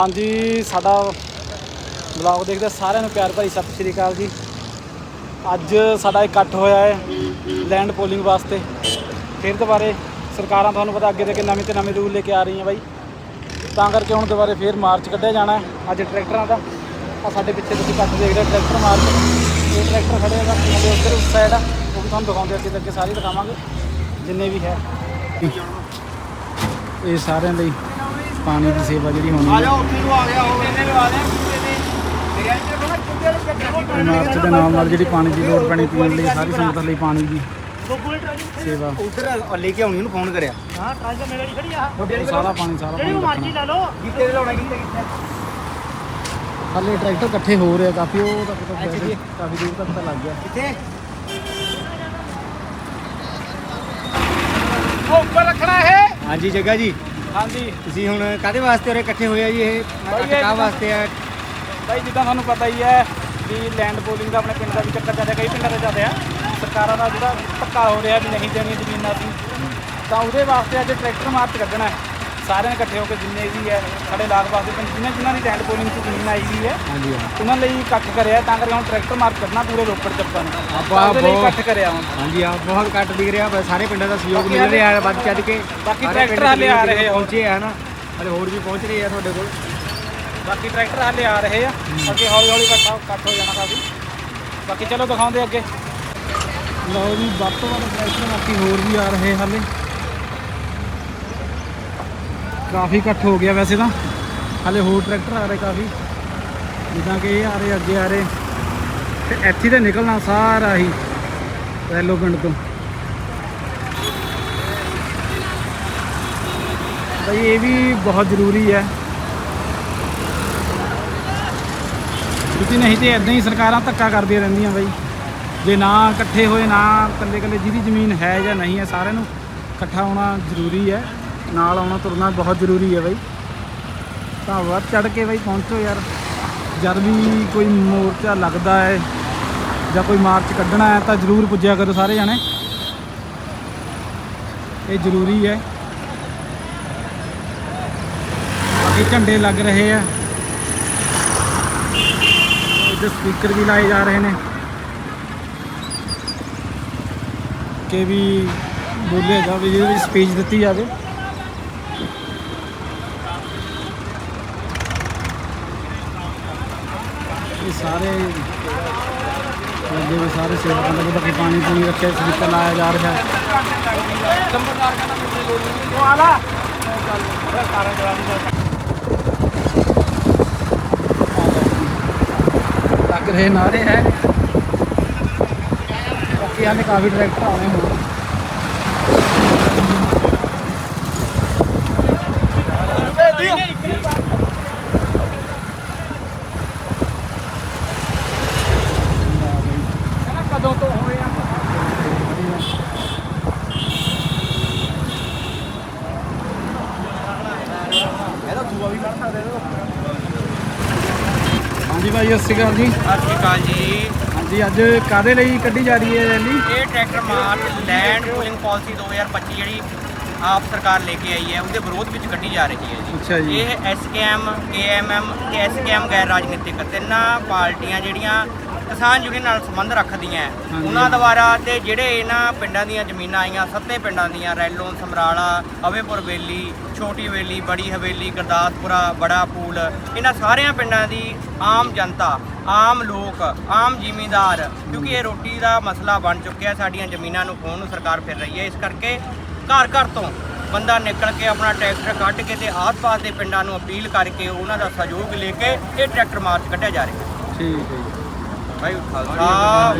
ਹਾਂਜੀ, ਸਾਡਾ ਬਲੌਗ ਦੇਖਦੇ ਸਾਰਿਆਂ ਨੂੰ ਪਿਆਰ ਭਰੀ ਸਤਿ ਸ਼੍ਰੀ ਅਕਾਲ ਜੀ। ਅੱਜ ਸਾਡਾ ਇਕੱਠ ਹੋਇਆ ਹੈ ਲੈਂਡ ਪੋਲਿੰਗ ਵਾਸਤੇ। ਫਿਰ ਦੁਬਾਰੇ ਸਰਕਾਰਾਂ ਤੁਹਾਨੂੰ ਪਤਾ ਅੱਗੇ ਦੇ ਕੇ ਨਵੇਂ ਤੇ ਨਵੇਂ ਰੂਲ ਲੈ ਕੇ ਆ ਰਹੀਆਂ ਬਾਈ। ਤਾਂ ਕਰਕੇ ਹੁਣ ਦੁਬਾਰੇ ਫਿਰ ਮਾਰਚ ਕੱਢਿਆ ਜਾਣਾ ਹੈ, ਅੱਜ ਟਰੈਕਟਰਾਂ ਦਾ। ਆ ਸਾਡੇ ਪਿੱਛੇ ਤੁਸੀਂ ਇਕੱਠ ਦੇਖ ਰਹੇ ਹੋ, ਟਰੈਕਟਰ ਮਾਰਚ। ਇਹ ਟਰੈਕਟਰ ਖੜੇ ਹੈਗਾ, ਸਾਡੇ ਉੱਧਰ ਉਸ ਸਾਈਡ ਆ, ਉਹ ਵੀ ਤੁਹਾਨੂੰ ਦਿਖਾਉਂਦੇ ਅੱਗੇ ਤੱਕ ਸਾਰੇ ਦਿਖਾਵਾਂਗੇ, ਜਿੰਨੇ ਵੀ ਹੈ। ਇਹ ਸਾਰਿਆਂ ਲਈ ਪਾਣੀ ਦੀ ਸੇਵਾ ਜਿਹੜੀ ਹੋਣੀ ਹੈ। ਉੱਥੇ ਨੂੰ ਆ ਗਿਆ ਉਹ ਇਹਨੇ ਲਵਾ ਦੇ ਮਾਰਚ ਦੇ ਨਾਲ ਨਾਲ ਜਿਹੜੀ ਪਾਣੀ ਦੀ ਲੋੜ ਪੈਣੀ ਪੀਣ ਲਈ ਸਾਰੀ ਸੰਗਤ ਲਈ ਪਾਣੀ ਦੀ ਸੇਵਾ। ਉਧਰ ਲੈ ਕੇ ਆਉਣੀ ਉਹਨੂੰ ਫੋਨ ਕਰਿਆ। ਹਾਂ ਟਰਾਂਜਾ ਮੇਰੇ ਲਈ ਖੜੀ ਆ। ਉਹ ਸਾਰਾ ਪਾਣੀ ਸਾਰਾ ਜਿਹੜੀ ਪਾਣੀ ਮਰਜ਼ੀ ਲੈ ਲਓ। ਕਿੱਥੇ ਦੇ ਲਾਉਣਾ ਕਿੱਥੇ ਕਿੱਥੇ ਹਾਲੇ ਟਰੈਕਟਰ ਇਕੱਠੇ ਹੋ ਰਹੇ ਆ ਕਾਫੀ ਉਹ ਤੱਕ ਤਾਂ ਅੱਛਾ ਜੀ। ਵੈਸੇ ਕਾਫੀ ਦੂਰ ਤੱਕ ਤਾਂ ਲੱਗ ਗਿਆ। ਕਿੱਥੇ? ਉਹ ਉੱਪਰ ਰੱਖਣਾ ਹੈ ਹਾਂਜੀ ਜੱਗਾ ਜੀ। ਹਾਂਜੀ। ਤੁਸੀਂ ਹੁਣ ਕਾਦੇ ਵਾਸਤੇ ਉਰੇ ਇਕੱਠੇ ਹੋਏ ਆ ਜੀ ਇਹ? ਭਾਈ ਇਹ ਵਾਸਤੇ ਆ? ਭਾਈ ਜਿੱਦਾਂ ਤੁਹਾਨੂੰ ਪਤਾ ਹੀ ਹੈ ਵੀ ਲੈਂਡ ਪੋਲਿੰਗ ਦਾ ਆਪਣੇ ਪਿੰਡ ਦਾ ਵੀ ਚੱਕਰ ਚੱਲਦਾ ਕਈ ਪਿੰਡਾਂ ਦੇ ਚੱਲਦੇ ਆ। ਸਰਕਾਰਾਂ ਦਾ ਜਿਹੜਾ ਧੱਕਾ ਹੋ ਰਿਹਾ ਵੀ ਨਹੀਂ ਦੇਣੀ ਜ਼ਮੀਨਾਂ ਸੀ ਤਾਂ ਉਹਦੇ ਵਾਸਤੇ ਅੱਜ ਟਰੈਕਟਰ ਮਾਰਚ ਕੱਢਣਾ ਹੈ। ਸਾਰਿਆਂ ਇਕੱਠੇ ਹੋ ਕੇ ਜਿੰਨੇ ਵੀ ਹੈ ਸਾਡੇ ਲਾਗ ਪਾਸੇ ਪਿੰਡ ਜਿਨ੍ਹਾਂ ਜਿਨ੍ਹਾਂ ਦੀ ਲੈਂਡ ਪੋਲਿੰਗ 'ਚ ਜ਼ਮੀਨ ਆਈ ਵੀ ਹੈ ਹਾਂਜੀ ਉਹਨਾਂ ਲਈ ਇਕੱਠ ਕਰਿਆ ਤਾਂ ਕਰਕੇ ਹੁਣ ਟਰੈਕਟਰ ਮਾਰਚ ਕੱਢਣਾ ਪੂਰੇ ਰੋਪੜ ਚੱਪਾ ਨੂੰ। ਆਪਾਂ ਉਹਦੇ ਲਈ ਬਹੁਤ- ਇਕੱਠ ਕਰਿਆ ਹੁਣ। ਹਾਂਜੀ ਆ ਬਹੁਤ ਘੱਟ ਦਿਖ ਰਿਹਾ ਪਰ ਸਾਰੇ ਪਿੰਡਾਂ ਦਾ ਸਹਿਯੋਗ ਮਿਲ ਰਿਹਾ ਹੈ ਵੱਧ ਚੱਜ ਕੇ। ਬਾਕੀ ਸਾਰੇ ਟਰੈਕਟਰ ਪਿੰਡ ਹਾਲੇ ਆ ਰਹੇ ਆ। ਪਹੁੰਚੇ ਆ ਨਾ ਹਲੇ ਹੋਰ ਵੀ ਪਹੁੰਚ ਰਹੇ ਆ ਤੁਹਾਡੇ ਕੋਲ। ਬਾਕੀ ਟਰੈਕਟਰ ਹਾਲੇ ਆ ਰਹੇ ਆ ਬਾਕੀ ਹੌਲੀ ਹੌਲੀ ਇਕੱਠਾ ਇਕੱਠ ਹੋ ਜਾਣਾ ਕਾਫੀ। ਬਾਕੀ ਚਲੋ ਦਿਖਾਉਂਦੇ ਅੱਗੇ। ਲਓ ਜੀ ਵੱਧ ਤੋਂ ਵੱਧ ਟਰੈਕਟਰ ਬਾਕੀ ਹੋਰ ਵੀ ਆ ਰਹੇ ਹਾਲੇ। ਕਾਫੀ ਇਕੱਠ ਹੋ ਗਿਆ ਵੈਸੇ ਤਾਂ। ਹਾਲੇ ਹੋਰ ਟਰੈਕਟਰ ਆ ਰਹੇ ਕਾਫੀ। ਜਿੱਦਾਂ ਕਿ ਇਹ ਆ ਰਹੇ, ਅੱਗੇ ਆ ਰਹੇ। ਤੇ ਇੱਥੇ ਤੇ ਨਿਕਲਣਾ ਸਾਰਾ ਹੀ ਰੈਲੋ ਪਿੰਡ ਤੋਂ। ਬਈ ਇਹ ਵੀ ਬਹੁਤ ਜ਼ਰੂਰੀ ਹੈ। ਕਿਉਂਕਿ ਨਹੀਂ ਤੇ ਇਦਾਂ ਹੀ ਸਰਕਾਰਾਂ ਧੱਕਾ ਕਰਦੀਆਂ ਰਹਿੰਦੀਆਂ ਬਾਈ। ਜੇ ਨਾ ਇਕੱਠੇ ਹੋਏ, ਨਾ ਇਕੱਲੇ ਇਕੱਲੇ ਜਿਹਦੀ ਜ਼ਮੀਨ ਹੈ ਜਾਂ ਨਹੀਂ ਹੈ, ਸਾਰਿਆਂ ਨੂੰ ਇਕੱਠਾ ਹੋਣਾ ਜ਼ਰੂਰੀ ਹੈ। ਨਾਲ ਆਉਣਾ ਤੁਰਨਾ ਬਹੁਤ ਜ਼ਰੂਰੀ ਹੈ ਬਾਈ। ਤਾਂ ਵੱਧ ਚੜ ਕੇ ਬਾਈ ਪਹੁੰਚੋ ਯਾਰ। ਜਦ ਵੀ ਕੋਈ ਮੋਰਚਾ ਲੱਗਦਾ ਹੈ ਜਾਂ ਕੋਈ ਮਾਰਚ ਕੱਢਣਾ ਹੈ ਤਾਂ ਜ਼ਰੂਰ ਪੁੱਜਿਆ ਕਰੋ ਸਾਰੇ ਜਾਣੇ। ਇਹ ਜ਼ਰੂਰੀ ਹੈ। ਬਾਕੀ ਝੰਡੇ ਲੱਗ ਰਹੇ ਆ। ਇੱਧਰ ਸਪੀਕਰ ਵੀ ਲਾਏ ਜਾ ਰਹੇ ਨੇ। ਕਿ ਵੀ ਬੋਲਿਆ ਜਾਵੇ ਜਿਹਦੇ ਵਿੱਚ ਸਪੀਚ ਦਿੱਤੀ ਜਾਵੇ। ਇਹ ਸਾਰੇ ਲੱਗੇ ਹੋਏ ਸਾਰੇ ਸੇਵਕਾਂ ਦੇ ਬਾਕੀ ਪਾਣੀ ਪੂਣੀ ਰੱਖਿਆ ਸਪੀਕਰ ਲਾਇਆ ਜਾ ਰਿਹਾ ਹੈ ਨੰਬਰਦਾਰ ਕਹਿੰਦਾ ਮੈਨੂੰ ਬੋਲਣੀ ਉਹ ਆਲਾ ਚੱਲ ਸਾਰਾ ਜਵਾਬ ਲੱਗ ਰਹੇ ਨਾਰੇ ਹੈ ਬਾਕੀ ਆਨੇ ਕਾਫੀ ਟਰੈਕਟਰ ਆਉਣੇ ਹੋਣ ਕਦੋਂ ਤੋਂ ਹੋਏ ਆ ਇਹਦਾ ਦੂਆ ਵੀ ਕਰ ਸਕਦੇ ਹਾਂਜੀ ਭਾਈ ਸਤਿ ਸ਼੍ਰੀ ਅਕਾਲ ਜੀ। ਸਤਿ ਸ਼੍ਰੀ ਅਕਾਲ ਜੀ। ਹਾਂਜੀ ਅੱਜ ਕਾਦੇ ਲਈ ਕੱਢੀ ਜਾ ਰਹੀ ਹੈ ਰੈਲੀ? ਇਹ tractor march land pooling policy 2025 ਜਿਹੜੀ ਆਪ ਸਰਕਾਰ ਲੈ ਕੇ ਆਈ ਹੈ ਉਹਦੇ ਵਿਰੋਧ ਵਿੱਚ ਕੱਢੀ ਜਾ ਰਹੀ ਹੈ ਅੱਛਾ ਜੀ। ਜੀ ਇਹ ਐਸਕੇਐਮ ਕੇਐਮਐਮ ਤੇ ਐਸਕੇਐਮ ਗੈਰ ਰਾਜਨੀਤਿਕ ਤਿੰਨਾਂ ਪਾਰਟੀਆਂ ਜਿਹੜੀਆਂ ਕਿਸਾਨ ਯੂਨੀਅਨ ਨਾਲ ਸੰਬੰਧ ਰੱਖਦੀਆਂ ਹੈ। ਉਹਨਾਂ ਦੁਆਰਾ ਤੇ ਜਿਹੜੇ ਇਹਨਾਂ ਪਿੰਡਾਂ ਦੀਆਂ ਜ਼ਮੀਨਾਂ ਆਈਆਂ ਸੱਤੇ ਪਿੰਡਾਂ ਦੀਆਂ ਰੈਲੋਂ ਸਮਰਾਲਾ ਅਵੇਪੁਰ ਵੇਲੀ ਛੋਟੀ ਵੇਲੀ ਬੜੀ ਹਵੇਲੀ ਗੁਰਦਾਸਪੁਰਾ ਬੜਾ ਪੂਲ ਇਹਨਾਂ ਸਾਰਿਆਂ ਪਿੰਡਾਂ ਦੀ ਆਮ ਜਨਤਾ ਆਮ ਲੋਕ ਆਮ ਜ਼ਿਮੀਂਦਾਰ ਕਿਉਂਕਿ ਇਹ ਰੋਟੀ ਦਾ ਮਸਲਾ ਬਣ ਚੁੱਕਿਆ ਸਾਡੀਆਂ ਜ਼ਮੀਨਾਂ ਨੂੰ ਖੋਹਣ ਨੂੰ ਸਰਕਾਰ ਫਿਰ ਰਹੀ ਹੈ। ਇਸ ਕਰਕੇ ਘਰ ਘਰ ਤੋਂ ਬੰਦਾ ਨਿਕਲ ਕੇ ਆਪਣਾ ਟਰੈਕਟਰ ਕੱਢ ਕੇ ਤੇ ਆਸ-ਪਾਸ ਦੇ ਪਿੰਡਾਂ ਨੂੰ ਅਪੀਲ ਕਰਕੇ ਉਹਨਾਂ ਦਾ ਸਹਿਯੋਗ ਲੈ ਕੇ ਇਹ ਟਰੈਕਟਰ ਮਾਰਚ ਕੱਢਿਆ ਜਾ ਰਿਹਾ ਹੈ। ਠੀਕ ਹੈ ਜੀ। ਖਾਲਸਾ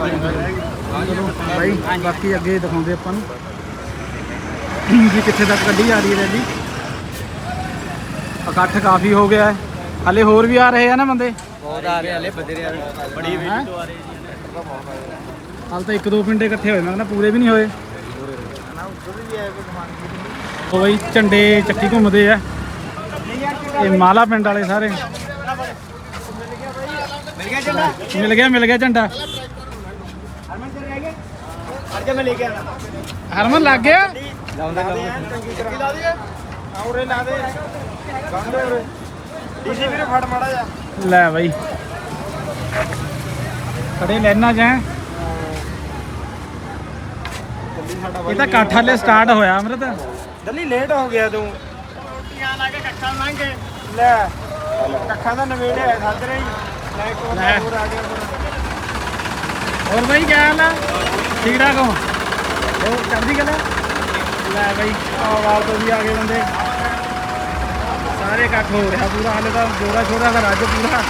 ਵਾਹਿਗੁਰੂ ਬਾਕੀ ਅੱਗੇ ਦਿਖਾਉਂਦੇ ਆਪਾਂ ਨੂੰ। ਵੀ ਕਿੱਥੇ ਤੱਕ ਕੱਢੀ ਜਾ ਰਹੀ ਹੈ ਰੈਲੀ? ਇਕੱਠ ਕਾਫੀ ਹੋ ਗਿਆ ਹਲੇ ਹੋਰ ਵੀ ਆ ਰਹੇ ਆ ਨਾ ਬੰਦੇ? ਬਹੁਤ ਆ ਰਹੇ ਹਲੇ ਬਦਰੇ ਆ। ਬੜੀ ਹੈਂ? ਹਾਲ ਤਾਂ ਇੱਕ ਦੋ ਪਿੰਡੇ ਇਕੱਠੇ ਹੋਏ ਮੈਂ ਕਹਿੰਦਾ ਪੂਰੇ ਵੀ ਨਹੀਂ ਹੋਏ। ਉਹ ਬਈ ਝੰਡੇ ਚੱਕੀ ਘੁੰਮਦੇ ਆ। ਇਹ ਮਾਲਾ ਪਿੰਡ ਵਾਲੇ ਸਾਰੇ। ਮਿਲ ਗਿਆ ਚੰਗਾ ਮਿਲ ਗਿਆ ਮਿਲ ਗਿਆ ਝੰਡਾ ਹਰਮਨ ਚਲੇ ਆਏਗੇ ਹਰ ਜਾ ਮੈਂ ਲੈ ਕੇ ਆਣਾ ਹਰਮਨ ਲੱਗ ਗਿਆ ਲਾਉਂਦਾ ਲਾਉਂਦਾ ਲਾ ਦੇ ਆਉਰੇ ਲਾ ਦੇ ਗੰਦੇ ਉਰੇ ਡੀਸੀ ਵੀਰੇ ਫੜ ਮਾੜਾ ਜਾ ਲੈ ਬਾਈ ਖੜੇ ਲੈਣਾ ਜਾਂ ਇਹ ਤਾਂ ਇਕੱਠ ਹਲੇ ਸਟਾਰਟ ਹੋਇਆ ਅਮਰਤ ਦੱਲੀ ਲੇਟ ਹੋ ਗਿਆ ਤੂੰ ਰੋਟੀਆਂ ਲਾ ਕੇ ਕੱਖਾਂ ਲੰਘੇ ਲੈ ਕੱਖਾਂ ਦਾ ਨਵੇੜੇ ਹੈ ਸੱਜ ਰਹੀ ਲੈ। ਹੋਰ ਆ ਬਾਈ ਕੀ ਹਾਲ ਆ? ਠੀਕ ਠਾਕ ਹੋ? ਹੋਰ ਚੜ੍ਹਦੀ ਗੱਲ ਲੈ ਬਾਈ ਆਵਾਜ਼ ਤੋਂ ਵੀ ਆ ਗਏ ਬੰਦੇ। ਸਾਰੇ ਇਕੱਠ ਹੋ ਰਿਹਾ ਪੂਰਾ ਹਾਲੇ ਤਾਂ ਜੋਰਾ ਛੋਰਾ ਦਾ ਰੱਜ ਪੂਰਾ।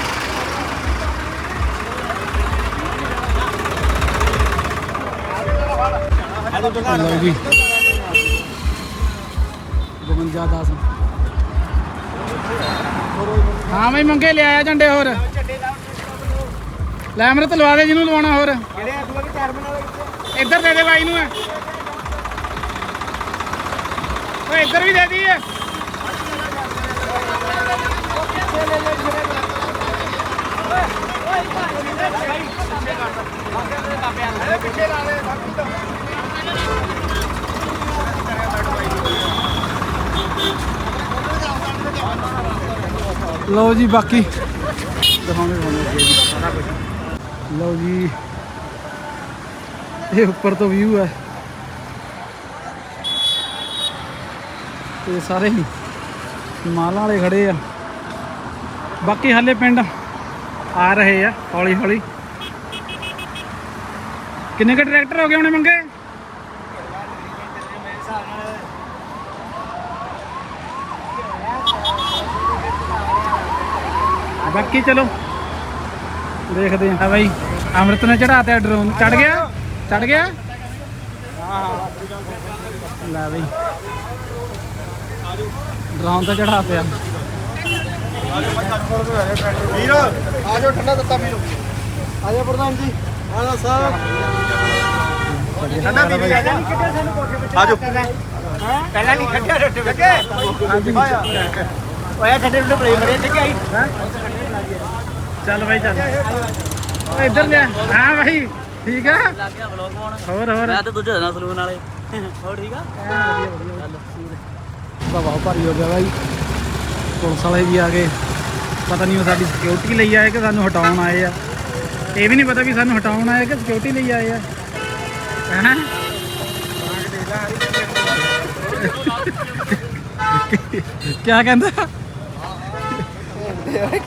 ਲਓ ਜੀ। 52 10 ਹਾਂ ਬਈ ਮੰਗੇ ਲਿਆਇਆ ਝੰਡੇ ਹੋਰ। ਲੈ ਅਮਰਤ ਲਵਾ ਦੇ ਜਿਹਨੂੰ ਲਵਾਉਣਾ ਹੋਰ। ਕਿਹੜੇ ਆ ਤੂੰ ਕਿ ਚਾਰ ਬਣਾ ਲੈ ਇੱਧਰ ਦੇ ਦੇ ਬਾਈ ਨੂੰ। ਓਏ ਇੱਧਰ ਵੀ ਦੇ ਦੀ ਲਓ ਜੀ ਬਾਕੀ। ਦਿਖਾਉਂਦੇ ਤੁਹਾਨੂੰ ਅੱਗੇ ਜੀ ਸਾਰਾ ਕੁਝ ਲਓ ਜੀ। ਇਹ ਉੱਪਰ ਤੋਂ ਵਿਊ ਹੈ। ਤੇ ਸਾਰੇ ਹੀ ਮਾਲਾਂ ਵਾਲੇ ਖੜੇ ਆ। ਬਾਕੀ ਹੱਲੇ ਪਿੰਡ ਆ ਰਹੇ ਆ ਹੌਲੀ ਹੌਲੀ ਕਿੰਨੇ ਕ ਟਰੈਕਟਰ ਹੋ ਗਏ ਹੁਣੇ ਮੰਗੇ? ਬਾਕੀ ਚਲੋ। ਦੇਖਦੇ ਹਾਂ ਬਾਈ। ਅੰਮ੍ਰਿਤ ਨੇ ਚੜਾਤਾ ਡਰੋਨ ਚੜ ਗਿਆ? ਚੜ ਗਿਆ? ਲੈ ਬਈ। ਡਰੋਨ ਤਾਂ ਚੜਾ ਪਿਆ। ਵੀਰ ਆ ਜਾਓ ਠੰਡਾ ਦਿੱਤਾ ਮੈਨੂੰ ਆ ਜਾ ਪ੍ਰਧਾਨ ਜੀ। ਆ ਜਾ ਸਾਹਿਬ ਠੰਡਾ ਪੀ ਆ ਜਾ ਆ ਜਾਓ। ਪਹਿਲਾਂ ਨਹੀਂ ਖੱਟਿਆ ਰੋਟੀ ਵਿੱਚ। ਓਏ ਠੰਡੇ ਨੂੰ ਬੜੇ ਬੜੇ ਤੇ ਆਈ ਚੱਲ ਬਾਈ ਚੱਲ। ਓ ਇੱਧਰ ਲਿਆ। ਹਾਂ ਬਾਈ ਠੀਕ ਆ? ਲੱਗ ਗਿਆ ਵਲੌਗ ਪਾਉਣ ਹੋਰ ਹੋਰ। ਮੈਂ ਤੇ ਦੂਜੇ ਦਿਨ ਸਲੂਨ ਵਾਲੇ। ਹੋਰ ਠੀਕ ਆ? ਬਾਬਾ ਭਾਰੀ ਹੋ ਗਿਆ ਬਾਈ। ਪੁਲਿਸ ਵਾਲੇ ਵੀ ਆ ਗਏ। ਪਤਾ ਨਹੀਂ ਉਹ ਸਾਡੀ ਸਿਕਿਉਰਿਟੀ ਲਈ ਆਏ ਕਿ ਸਾਨੂੰ ਹਟਾਉਣ ਆਏ ਆ। ਇਹ ਵੀ ਨਹੀਂ ਪਤਾ ਵੀ ਸਾਨੂੰ ਹਟਾਉਣ ਆਏ ਕਿ ਸਿਕਿਉਰਿਟੀ ਲਈ ਆਏ ਆ। ਹੈਂ? ਕੀ ਕਹਿੰਦਾ?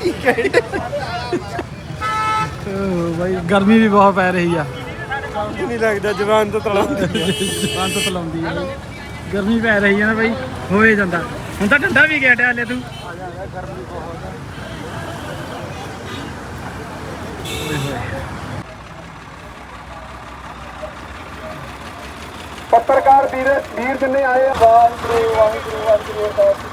ਕੀ ਕਹਿੰਦੇ? ਓ ਬਾਈ ਗਰਮੀ ਵੀ ਬਹੁਤ ਪੈ ਰਹੀ ਆ। ਨਹੀਂ ਲੱਗਦਾ ਜਵਾਨ ਤੋਂ ਤਲਾਉਂਦੀ ਬੰਦ ਤਲਾਉਂਦੀ ਆ ਗਰਮੀ ਪੈ ਰਹੀ ਆ ਨਾ ਬਾਈ ਹੋਏ ਜਾਂਦਾ। ਹੁਣ ਤਾਂ ਠੰਡਾ ਵੀ ਗਿਆ ਟਿਆਲੇ ਤੂੰ। ਪੱਤਰਕਾਰ ਵੀਰ ਵੀਰ ਜਿੰਨੇ ਆਏ ਆ ਵਾਹਿਗੁਰੂ ਵਾਹਿਗੁਰੂ ਵਾਹਿਗੁਰੂ।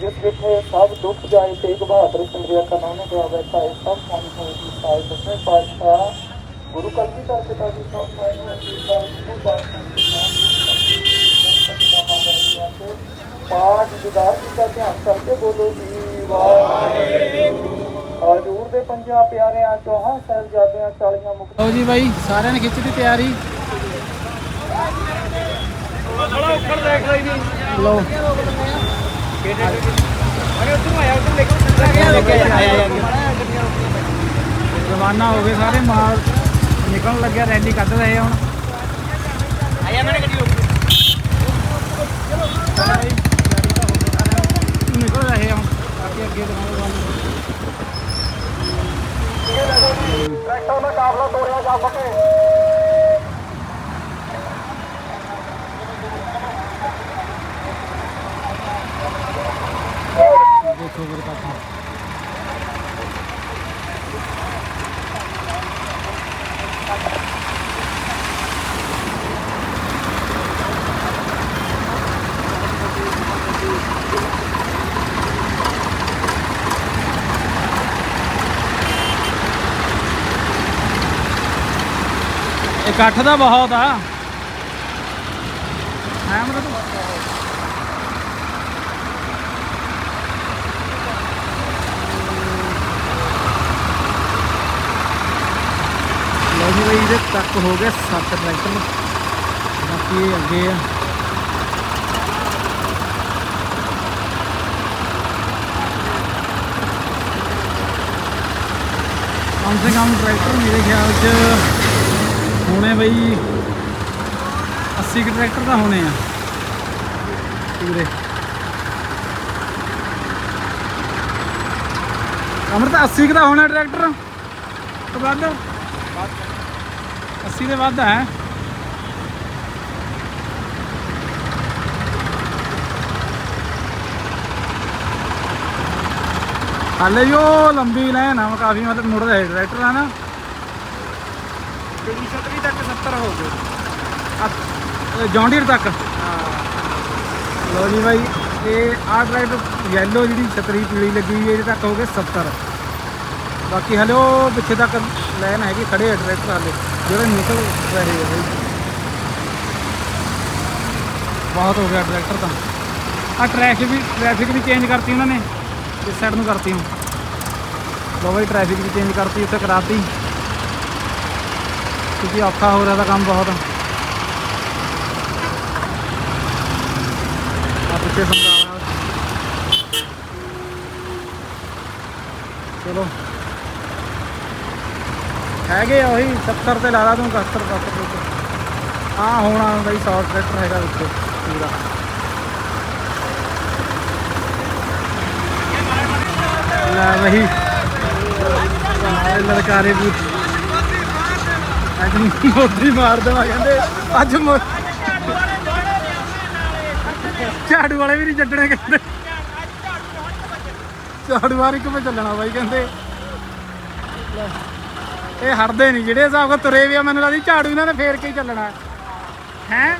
ਜਿਸ ਜਿੱਥੇ ਸਭ ਦੁੱਖ ਜਾਏ ਤੇਗ ਬਹਾਦਰ ਸਿੰਘ ਜੀ ਦਾ ਨਾਮ ਗਿਆ ਬੈਠਾ ਸਭ ਮਨ ਹੋਈ ਜੀ ਸਾਹਿਬ ਦਸਵੇਂ ਪਾਤਸ਼ਾਹ ਗੁਰੂ ਕਲਗੀ ਧਰ ਪਿਤਾ ਜੀ ਸਭ ਮਾਇਨ ਨੂੰ ਅਸੀਸ ਸਾਹਿਬ ਨੂੰ ਪਾਠ ਜੁਦਾਰ ਦਾ ਧਿਆਨ ਕਰਕੇ ਬੋਲੋ ਜੀ ਹਜੂਰ ਦੇ ਪੰਜਾਂ ਪਿਆਰਿਆਂ, ਚੌਹਾਂ ਸਾਹਿਬਜ਼ਾਦਿਆਂ ਚਾਲੀਆਂ ਮੁਕਤ ਲਓ ਜੀ ਬਾਈ, ਸਾਰਿਆਂ ਨੇ ਖਿੱਚ ਦੀ ਤਿਆਰੀ। ਲਓ। ਰਵਾਨਾ ਹੋ ਗਏ ਸਾਰੇ, ਮਾਲ ਨਿਕਲਣ ਲੱਗਿਆ, ਰੈਲੀ ਕੱਢ ਰਹੇ ਹੁਣ। ਆਇਆ ਮੈਨੇ ਗੱਡੀ ਨਿਕਲ ਰਹੇ ਹੁਣ। ਅੱਗੇ ਅੱਗੇ ਦਿਖਾਉਂਦੇ ਤੁਹਾਨੂੰ। ਟਰੈਕਟਰ ਦਾ ਕਾਫਲਾ ਤੋੜਿਆ ਜਾ ਸਕੇ। ਦੇਖੋ ਵੀਰ ਤੱਕ ਇਕੱਠ ਦਾ ਬਹੁਤ ਆ। ਇਹਦੇ ਤੱਕ ਹੋ ਗਏ ਸੱਤ ਟਰੈਕਟਰ। ਬਾਕੀ ਇਹ ਅੱਗੇ ਆ। ਕਮ ਸੇ ਕਮ ਟਰੈਕਟਰ ਮੇਰੇ ਖਿਆਲ 'ਚ ਹੋਣੇ ਬਈ 80 ਕੁ ਟਰੈਕਟਰ ਤਾਂ ਹੋਣੇ ਆ। ਪੂਰੇ। ਅਮਰਤ 80 ਕੁ ਦਾ ਹੋਣਾ ਟਰੈਕਟਰ? ਤੋਂ ਵੱਧ? 80 ਦੇ ਵੱਧ ਹੈ। ਹਾਲੇ ਜੋ ਲੰਬੀ ਲਾਈਨ ਆ, ਕਾਫੀ ਮਤਲਬ ਮੁੜਦਾ ਹੈ ਟਰੈਕਟਰ ਆ ਨਾ। ਛਤਰੀ ਤੱਕ 70 ਹੋ ਗਏ। ਜੌਂਡੀਰ ਤੱਕ? ਲੋ ਜੀ ਬਾਈ ਇਹ ਆਹ ਟਰੈਕਟਰ ਯੈਲੋ ਜਿਹੜੀ ਛਤਰੀ ਪੀਲੀ ਲੱਗੀ ਹੋਈ ਹੈ ਇਹਦੇ ਤੱਕ ਹੋ ਗਏ 70 ਬਾਕੀ ਹਲੇ ਉਹ ਪਿੱਛੇ ਤੱਕ ਲਾਈਨ ਹੈਗੀ ਖੜੇ ਆ ਟਰੈਕਟਰ ਹਾਲੇ ਜਿਹੜੇ ਨਿਕਲ ਰਹੇ ਆ ਬਾਈ। ਬਹੁਤ ਹੋ ਗਿਆ ਟਰੈਕਟਰ ਤਾਂ। ਆ ਟ੍ਰੈਫਿਕ ਵੀ ਟ੍ਰੈਫਿਕ ਵੀ ਚੇਂਜ ਕਰਤੀ ਉਹਨਾਂ ਨੇ ਇਸ ਸਾਈਡ ਨੂੰ ਕਰਤੀ ਹੁਣ। ਲੋ ਬਾਈ ਟ੍ਰੈਫਿਕ ਵੀ ਚੇਂਜ ਕਰਤੀ ਉੱਥੇ ਕਰਾਤੀ। ਕਿਉਂਕਿ ਔਖਾ ਹੋ ਰਿਹਾ ਦਾ ਕੰਮ ਬਹੁਤ ਆ ਪਿੱਛੇ ਸਮਝਾਉਣਾ ਚਲੋ ਹੈਗੇ ਆ ਉਹੀ 70 ਤੇ ਲਾ ਲਾ ਤੂੰ 71 72 ਤੇ ਹਾਂ ਹੋਣਾ ਬਈ 100 ਟਰੈਕਟਰ ਹੈਗਾ ਵਿੱਚ ਪੂਰਾ ਲੈ ਬਈ ਸਾਰੇ ਲੜਕਾਰੇ ਵੀ ਅੱਜ ਮੋਦੀ ਮਾਰ ਦੇਵਾ ਕਹਿੰਦੇ। ਅੱਜ ਮੋ- ਝਾੜੂ ਵਾਲੇ ਵੀ ਨਹੀਂ ਛੱਡਣੇ ਕਹਿੰਦੇ। ਝਾੜੂ ਵਾਲੇ ਕਿਵੇਂ ਚੱਲਣਾ ਬਾਈ ਕਹਿੰਦੇ। ਲੈ, ਇਹ ਹਟਦੇ ਨਹੀਂ ਜਿਹੜੇ ਹਿਸਾਬ ਨਾਲ ਤੁਰੇ ਵੀ ਆ ਮੈਨੂੰ ਲੱਗਦੀ ਝਾੜੂ ਇਹਨਾਂ ਨੇ ਫੇਰ ਕੇ ਹੀ ਚੱਲਣਾ। ਹੈ?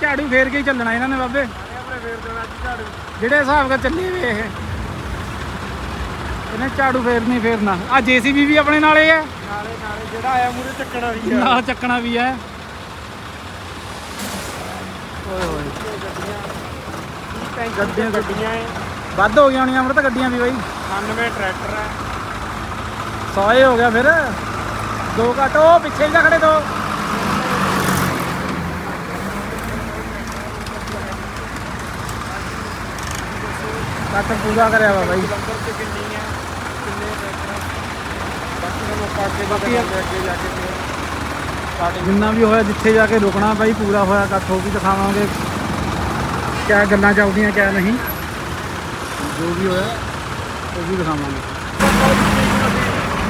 ਝਾੜੂ ਫੇਰ ਕੇ ਹੀ ਚੱਲਣਾ ਇਹਨਾਂ ਨੇ ਬਾਬੇ। ਜਿਹੜੇ ਹਿਸਾਬ ਨਾਲ ਚੱਲੇ ਵੇ ਇਹ। ਇਹਨੇ ਝਾੜੂ ਫੇਰ ਨਹੀਂ ਫੇਰਨਾ। ਆ ਜੀਸੀਬੀ ਵੀ ਆਪਣੇ ਨਾਲੇ ਆ। ਨਾਲੇ ਨਾਲੇ ਜਿਹੜਾ ਆਇਆ ਮੂਰੇ ਚੱਕਣਾ ਵੀ ਨਾਲ ਚੱਕਣਾ ਵੀ ਹੈ ਓਏ ਹੋਏ। ਗੱਡੀਆਂ ਗੱਡੀਆਂ ਹੈ ਵੱਧ ਹੋ ਗਈਆਂ ਹੋਣੀਆਂ ਅਮਰਤ ਗੱਡੀਆਂ ਵੀ ਬਾਈ। 98 ਟਰੈਕਟਰ ਹੈ 100 ਹੀ ਹੋ ਗਿਆ ਫਿਰ। ਦੋ ਘੱਟ। ਉਹ ਪਿੱਛੇ ਹੀ ਤਾਂ ਖੜੇ ਦੋ। ਕੱਟ ਪੂਰਾ ਕਰਿਆ ਵਾ ਬਾਈ। ਲੰਬਰ ਤੇ ਕਿੰਨੀ ਹੈ ਕਿੰਨੇ ਟਰੈਕਟਰ ਬਾਕੀ ਆਪਾਂ ਅੱਗੇ ਬਾਕੀ ਬਾਕੀ ਅੱਗੇ ਜਾ ਕੇ ਫਿਰ ਜਿੰਨਾ ਵੀ ਹੋਇਆ ਜਿੱਥੇ ਜਾ ਕੇ ਰੁਕਣਾ ਬਾਈ ਪੂਰਾ ਹੋਇਆ ਇਕੱਠ ਉਹ ਵੀ ਦਿਖਾਵਾਂਗੇ ਕਿਆ ਗੱਲਾਂ ਚੱਲਦੀਆਂ ਕਿਆ ਨਹੀਂ। ਜੋ ਵੀ ਹੋਇਆ ਉਹ ਵੀ ਦਿਖਾਵਾਂਗੇ।